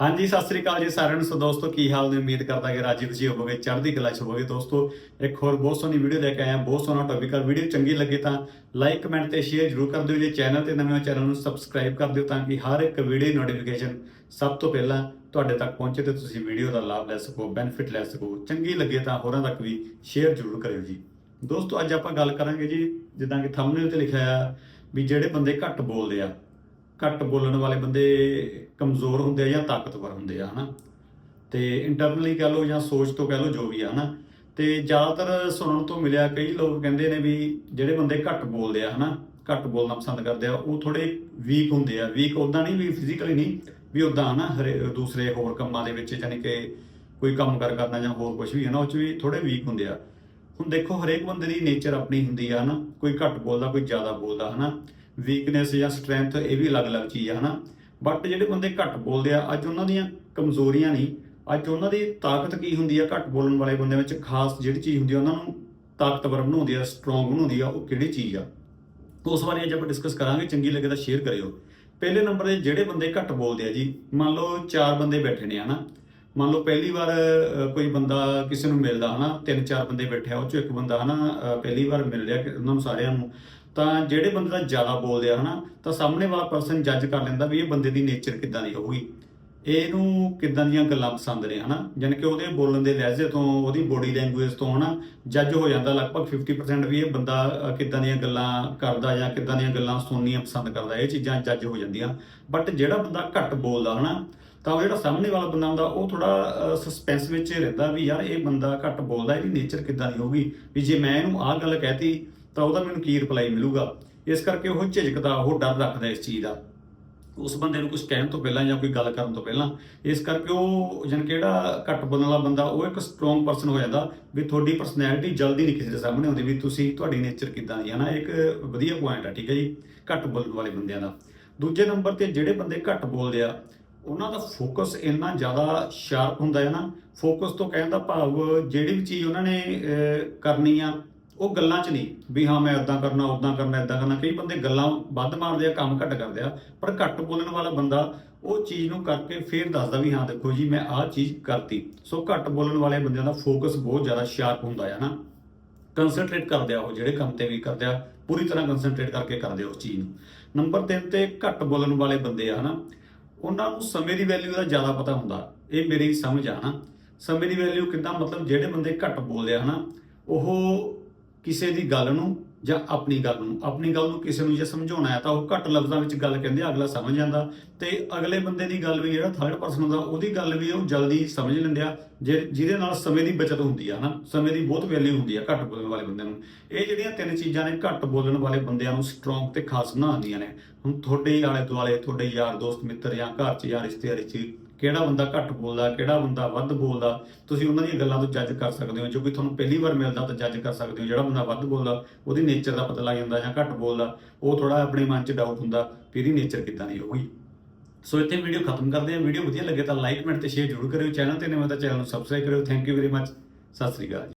ਹਾਂਜੀ, ਸਤਿ ਸ੍ਰੀ ਅਕਾਲ ਜੀ ਸਾਰਿਆਂ ਨੂੰ। ਸੋ ਦੋਸਤੋ, ਕੀ ਹਾਲ ਨੇ? ਉਮੀਦ ਕਰਦਾ ਕਿ ਰਾਜੀ ਖੁਸ਼ੀ ਹੋਵੋਗੇ, ਚੜ੍ਹਦੀ ਕਲਾ ਚ ਹੋਵੋਗੇ। ਦੋਸਤੋ, ਇੱਕ ਹੋਰ ਬਹੁਤ ਸੋਹਣੀ ਵੀਡੀਓ ਲੈ ਕੇ ਆਇਆ ਬਹੁਤ ਸੋਹਣਾ ਟੌਪਿਕ ਆ। ਵੀਡੀਓ ਚੰਗੀ ਲੱਗੇ ਤਾਂ ਲਾਈਕ ਕਮੈਂਟ ਤੇ ਸ਼ੇਅਰ ਜਰੂਰ ਕਰ ਦਿਓ ਜੇ। ਚੈਨਲ ਤੇ ਨਵੇਂ ਹੋ, ਚੈਨਲ ਨੂੰ ਸਬਸਕ੍ਰਾਈਬ ਕਰ ਦਿਓ ਤਾਂ ਕਿ ਹਰ ਇੱਕ ਵੀਡੀਓ ਨੋਟੀਫਿਕੇਸ਼ਨ ਸਭ ਤੋਂ ਪਹਿਲਾਂ ਤੁਹਾਡੇ ਤੱਕ ਪਹੁੰਚੇ ਤੇ ਤੁਸੀਂ ਵੀਡੀਓ ਦਾ ਲਾਭ ਲੈ ਸਕੋ ਬੈਨੀਫਿਟ ਲੈ ਸਕੋ। ਚੰਗੀ ਲੱਗੇ ਤਾਂ ਹੋਰਾਂ ਤੱਕ ਵੀ ਸ਼ੇਅਰ ਜਰੂਰ ਕਰਿਓ ਜੀ। ਦੋਸਤੋ, ਅੱਜ ਆਪਾਂ ਗੱਲ ਕਰਾਂਗੇ ਜੀ, ਜਿੱਦਾਂ ਕਿ ਥੰਬਨੇਲ ਤੇ ਲਿਖਿਆ ਆ ਵੀ ਜਿਹੜੇ ਬੰਦੇ ਘੱਟ ਬੋਲਦੇ ਆ ਘੱਟ ਬੋਲਣ ਵਾਲੇ ਬੰਦੇ ਕਮਜ਼ੋਰ ਹੁੰਦੇ ਆ ਜਾਂ ਤਾਕਤਵਰ ਹੁੰਦੇ ਆ, ਹਨਾ? ਤੇ ਇੰਟਰਨਲੀ ਕਹ ਲਓ ਜਾਂ ਸੋਚ ਤੋਂ ਕਹ ਲਓ ਜੋ ਵੀ ਆ, ਹਨਾ? ਤੇ ਜ਼ਿਆਦਾਤਰ ਸੁਣਨ ਤੋਂ ਮਿਲਿਆ ਕਈ ਲੋਕ ਕਹਿੰਦੇ ਨੇ ਵੀ ਜਿਹੜੇ ਬੰਦੇ ਘੱਟ ਬੋਲਦੇ ਆ, ਹਨਾ? ਘੱਟ ਬੋਲਣਾ ਪਸੰਦ ਕਰਦੇ ਆ, ਉਹ ਥੋੜੇ ਵੀਕ ਹੁੰਦੇ ਆ ਵੀਕ ਉਦਾਂ ਨਹੀਂ, ਵੀ ਫਿਜ਼ੀਕਲੀ ਨਹੀਂ, ਵੀ ਉਦਾਂ ਹਨਾ? ਹਰੇ, ਦੂਸਰੇ ਹੋਰ ਕੰਮਾਂ ਦੇ ਵਿੱਚ ਯਾਨੀ ਕਿ ਕੋਈ ਕੰਮ ਕਰ ਕਰਨਾ ਜਾਂ ਹੋਰ ਕੁਝ ਵੀ ਹੈ ਨਾ ਉਹ ਚ ਵੀ ਥੋੜੇ ਵੀਕ ਹੁੰਦੇ ਆ। ਹੁਣ ਦੇਖੋ ਹਰੇਕ ਬੰਦੇ ਦੀ ਨੇਚਰ ਆਪਣੀ ਹੁੰਦੀ ਆ, ਹਨਾ? ਕੋਈ ਘੱਟ ਬੋਲਦਾ, ਕੋਈ ਜ਼ਿਆਦਾ ਬੋਲਦਾ, ਹਨਾ? ਵੀਕਨੈਸ ਜਾਂ ਸਟਰੈਂਥ ਇਹ ਵੀ ਅਲੱਗ-ਅਲੱਗ ਚੀਜ਼ ਆ ਹਨਾ? ਬਟ ਜਿਹੜੇ ਬੰਦੇ ਘੱਟ ਬੋਲਦੇ ਆ ਅੱਜ ਉਹਨਾਂ ਦੀਆਂ ਕਮਜ਼ੋਰੀਆਂ ਨਹੀਂ ਅੱਜ ਉਹਨਾਂ ਦੀ ਤਾਕਤ ਕੀ ਹੁੰਦੀ ਆ? ਘੱਟ ਬੋਲਣ ਵਾਲੇ ਬੰਦਿਆਂ ਵਿੱਚ ਖਾਸ ਜਿਹੜੀ ਚੀਜ਼ ਹੁੰਦੀ ਆ ਉਹਨਾਂ ਨੂੰ ਤਾਕਤਵਰ ਬਣਾਉਂਦੀ ਆ ਸਟਰੋਂਗ ਬਣਾਉਂਦੀ ਆ ਉਹ ਕਿਹੜੀ ਚੀਜ਼ ਆ? ਉਸ ਬਾਰੇ ਅੱਜ ਆਪਾਂ ਡਿਸਕਸ ਕਰਾਂਗੇ ਚੰਗੀ ਲੱਗੇ ਤਾਂ ਸ਼ੇਅਰ ਕਰਿਓ। ਪਹਿਲੇ ਨੰਬਰ ਤੇ ਜਿਹੜੇ ਬੰਦੇ ਘੱਟ ਬੋਲਦੇ ਆ ਜੀ ਮੰਨ ਲਓ ਚਾਰ ਬੰਦੇ ਬੈਠੇ ਨੇ ਹਨਾ? ਮੰਨ ਲਓ ਪਹਿਲੀ ਵਾਰ ਕੋਈ ਬੰਦਾ ਕਿਸੇ ਨੂੰ ਮਿਲਦਾ ਹਨਾ? ਤਿੰਨ ਚਾਰ ਬੰਦੇ ਬੈਠੇ ਆ ਉਹ ਚੋਂ ਇੱਕ ਬੰਦਾ ਹਨਾ? ਅ, ਪਹਿਲੀ ਵਾਰ ਮਿਲ ਰਿਹਾ ਉਹਨਾਂ ਨੂੰ ਸਾਰਿਆਂ ਨੂੰ। ਤਾਂ ਜਿਹੜੇ ਬੰਦੇ ਦਾ ਜ਼ਿਆਦਾ ਬੋਲਦੇ ਆ ਹਨਾ, ਤਾਂ ਸਾਹਮਣੇ ਵਾਲਾ ਪਰਸਨ ਜੱਜ ਕਰ ਲੈਂਦਾ ਵੀ ਇਹ ਬੰਦੇ ਦੀ ਨੇਚਰ ਕਿੱਦਾਂ ਦੀ ਹੋਊਗੀ। ਇਹਨੂੰ ਕਿੱਦਾਂ ਦੀਆਂ ਗੱਲਾਂ ਪਸੰਦ ਨੇ ਹਨਾ, ਜਾਣੀ ਕਿ ਉਹਦੇ ਬੋਲਣ ਦੇ ਲਹਿਜੇ ਤੋਂ, ਉਹਦੀ ਬੋਡੀ ਲੈਂਗੁਏਜ ਤੋਂ ਹਨਾ ਜੱਜ ਹੋ ਜਾਂਦਾ ਲਗਭਗ 50% ਵੀ ਇਹ ਬੰਦਾ ਕਿੱਦਾਂ ਦੀਆਂ ਗੱਲਾਂ ਕਰਦਾ ਜਾਂ ਕਿੱਦਾਂ ਦੀਆਂ ਗੱਲਾਂ ਸੁਣਨੀਆਂ ਪਸੰਦ ਕਰਦਾ, ਇਹ ਚੀਜ਼ਾਂ ਜੱਜ ਹੋ ਜਾਂਦੀਆਂ। ਬਟ ਜਿਹੜਾ ਬੰਦਾ ਘੱਟ ਬੋਲਦਾ ਹਨਾ, ਤਾਂ ਉਹ ਜਿਹੜਾ ਸਾਹਮਣੇ ਵਾਲਾ ਬੰਦਾ ਹੁੰਦਾ, ਉਹ ਥੋੜਾ ਸਸਪੈਂਸ ਵਿੱਚ ਰਹਿੰਦਾ ਵੀ ਯਾਰ ਇਹ ਬੰਦਾ ਘੱਟ ਬੋਲਦਾ, ਇਹਦੀ ਨੇਚਰ ਕਿੱਦਾਂ ਦੀ ਹੋਊਗੀ। ਵੀ ਜੇ ਮੈਂ ਇਹਨੂੰ ਆਹ ਗੱਲ ਕਹਿਤੀ ਤਾਂ ਉਹਦਾ ਮੈਨੂੰ ਕੀ ਰਿਪਲਾਈ ਮਿਲੂਗਾ? ਇਸ ਕਰਕੇ ਉਹ ਝਿਜਕਦਾ, ਉਹ ਡਰ ਰੱਖਦਾ ਇਸ ਚੀਜ਼ ਦਾ। ਉਸ ਬੰਦੇ ਨੂੰ ਕੁਝ ਕਹਿਣ ਤੋਂ ਪਹਿਲਾਂ ਜਾਂ ਕੋਈ ਗੱਲ ਕਰਨ ਤੋਂ ਪਹਿਲਾਂ, ਇਸ ਕਰਕੇ ਉਹ ਜਨ ਕਿਹੜਾ ਘੱਟ ਬੋਲਣ ਵਾਲਾ ਬੰਦਾ, ਉਹ ਇੱਕ ਸਟਰੋਂਗ ਪਰਸਨ ਹੋ ਜਾਂਦਾ ਵੀ ਤੁਹਾਡੀ ਪਰਸਨੈਲਿਟੀ ਜਲਦੀ ਨਹੀਂ ਕਿਸੇ ਦੇ ਸਾਹਮਣੇ ਆਉਂਦੀ ਵੀ ਤੁਸੀਂ ਤੁਹਾਡੀ ਨੇਚਰ ਕਿੱਦਾਂ ਦੀ ਹੈ ਨਾ ਇੱਕ ਵਧੀਆ ਪੁਆਇੰਟ ਆ, ਠੀਕ ਹੈ ਜੀ, ਘੱਟ ਬੋਲਣ ਵਾਲੇ ਬੰਦਿਆਂ ਦਾ। ਦੂਜੇ ਨੰਬਰ ਤੇ ਜਿਹੜੇ ਬੰਦੇ ਘੱਟ ਬੋਲਦੇ ਆ, ਉਹਨਾਂ ਦਾ ਫੋਕਸ ਇੰਨਾ ਜ਼ਿਆਦਾ ਸ਼ਾਰਪ ਹੁੰਦਾ ਹੈ ਨਾ ਫੋਕਸ ਤੋਂ ਕਹਿਣ ਦਾ ਭਾਵ ਜਿਹੜੀ ਵੀ ਚੀਜ਼ ਉਹਨਾਂ ਨੇ ਕਰਨੀ ਆ ਉਹ ਗੱਲਾਂ 'ਚ ਨਹੀਂ ਵੀ ਹਾਂ ਮੈਂ ਇਦਾਂ ਕਰਨਾ ਉਦਾਂ ਕਰਨਾ ਇਦਾਂ ਕਰਨਾ। ਕਈ ਬੰਦੇ ਗੱਲਾਂ ਵੱਧ ਮਾਰਦੇ ਆ, ਕੰਮ ਘੱਟ ਕਰਦੇ ਆ, ਪਰ ਘੱਟ ਬੋਲਣ ਵਾਲਾ ਬੰਦਾ ਉਹ ਚੀਜ਼ ਨੂੰ ਕਰਕੇ ਫੇਰ ਦੱਸਦਾ ਵੀ ਹਾਂ, ਦੇਖੋ ਜੀ, ਮੈਂ ਆਹ ਚੀਜ਼ ਕਰਤੀ। ਸੋ ਘੱਟ ਬੋਲਣ ਵਾਲੇ ਬੰਦਿਆਂ ਦਾ ਫੋਕਸ ਬਹੁਤ ਜ਼ਿਆਦਾ ਸ਼ਾਰਪ ਹੁੰਦਾ ਹੈ ਨਾ। ਕਨਸੈਂਟਰੇਟ ਕਰਦੇ ਆ ਉਹ, ਜਿਹੜੇ ਕੰਮ ਤੇ ਵੀ ਕਰਦੇ ਆ, ਪੂਰੀ ਤਰ੍ਹਾਂ ਕਨਸੈਂਟਰੇਟ ਕਰਕੇ ਕਰਦੇ ਆ ਉਸ ਚੀਜ਼ ਨੂੰ। ਨੰਬਰ 3 ਤੇ ਘੱਟ ਬੋਲਣ ਵਾਲੇ ਬੰਦੇ ਆ, ਹਨਾ। ਉਹਨਾਂ ਨੂੰ ਸਮੇਂ ਦੀ ਵੈਲਿਊ ਦਾ ਜ਼ਿਆਦਾ ਪਤਾ ਹੁੰਦਾ। ਇਹ ਮੇਰੀ ਸਮਝ ਆ ਨਾ ਸਮੇਂ ਦੀ ਵੈਲਿਊ ਕਿੱਦਾਂ, ਮਤਲਬ ਜਿਹੜੇ ਬੰਦੇ ਘੱਟ ਬੋਲਦੇ ਆ, ਹਨਾ, ਉਹ ਕਿਸੇ ਦੀ ਗੱਲ ਨੂੰ ਜਾਂ ਆਪਣੀ ਗੱਲ ਨੂੰ, ਆਪਣੀ ਗੱਲ ਨੂੰ ਕਿਸੇ ਨੂੰ ਜੇ ਸਮਝਾਉਣਾ ਹੈ ਤਾਂ ਉਹ ਘੱਟ ਲਫ਼ਜ਼ਾਂ ਵਿੱਚ ਗੱਲ ਕਹਿੰਦੇ ਅਗਲਾ ਸਮਝ ਜਾਂਦਾ। ਤੇ ਅਗਲੇ ਬੰਦੇ ਦੀ ਗੱਲ ਵੀ ਜਿਹੜਾ ਥਰਡ ਪਰਸਨ ਹੁੰਦਾ, ਉਹਦੀ ਗੱਲ ਵੀ ਉਹ ਜਲਦੀ ਸਮਝ ਲੈਂਦੇ ਆ, ਜੇ- ਜਿਹਦੇ ਨਾਲ ਸਮੇਂ ਦੀ ਬਚਤ ਹੁੰਦੀ ਆ ਨਾ ਸਮੇਂ ਦੀ ਬਹੁਤ ਵੈਲਿਊ ਹੁੰਦੀ ਆ ਘੱਟ ਬੋਲਣ ਵਾਲੇ ਬੰਦੇ ਨੂੰ। ਇਹ ਜਿਹੜੀਆਂ ਤਿੰਨ ਚੀਜ਼ਾਂ ਨੇ ਘੱਟ ਬੋਲਣ ਵਾਲੇ ਬੰਦਿਆਂ ਨੂੰ ਸਟਰੋਂਗ ਤੇ ਖਾਸ ਬਣਾਉਂਦੀਆਂ ਨੇ। ਹੁਣ ਤੁਹਾਡੇ ਆਲੇ ਦੁਆਲੇ ਤੁਹਾਡੇ ਯਾਰ ਦੋਸਤ ਮਿੱਤਰ ਜਾਂ ਘਰ 'ਚ ਜਾਂ ਰਿਸ਼ਤੇਦਾਰੀ 'ਚ ਕਿਹੜਾ ਬੰਦਾ ਘੱਟ ਬੋਲਦਾ, ਕਿਹੜਾ ਬੰਦਾ ਵੱਧ ਬੋਲਦਾ, ਤੁਸੀਂ ਉਹਨਾਂ ਦੀਆਂ ਗੱਲਾਂ ਤੋਂ ਜੱਜ ਕਰ ਸਕਦੇ ਹੋ। ਜੋ ਕਿ ਤੁਹਾਨੂੰ ਪਹਿਲੀ ਵਾਰ ਮਿਲਦਾ ਤਾਂ ਜੱਜ ਕਰ ਸਕਦੇ ਹੋ। ਜਿਹੜਾ ਬੰਦਾ ਵੱਧ ਬੋਲਦਾ, ਉਹਦੀ ਨੇਚਰ ਦਾ ਪਤਾ ਲੱਗ ਜਾਂਦਾ ਜਾਂ ਘੱਟ ਬੋਲਦਾ, ਉਹ ਥੋੜਾ ਆਪਣੇ ਮਨ 'ਚ ਡਾਊਟ ਹੁੰਦਾ ਵੀ ਇਹਦੀ ਨੇਚਰ ਕਿੱਦਾਂ ਦੀ ਹੋਊਗੀ। ਸੋ ਇੱਥੇ ਵੀਡੀਓ ਖਤਮ ਕਰਦੇ ਹਾਂ। ਵੀਡੀਓ ਵਧੀਆ ਲੱਗੇ ਤਾਂ ਲਾਈਕ ਕਮੈਂਟ ਤੇ ਸ਼ੇਅਰ ਜ਼ਰੂਰ ਕਰਿਓ। ਚੈਨਲ ਤੇ ਨਵੇਂ ਤਾਂ ਚੈਨਲ ਨੂੰ ਸਬਸਕ੍ਰਾਈਬ ਕਰਿਓ। Thank you very much Sat Sri Akal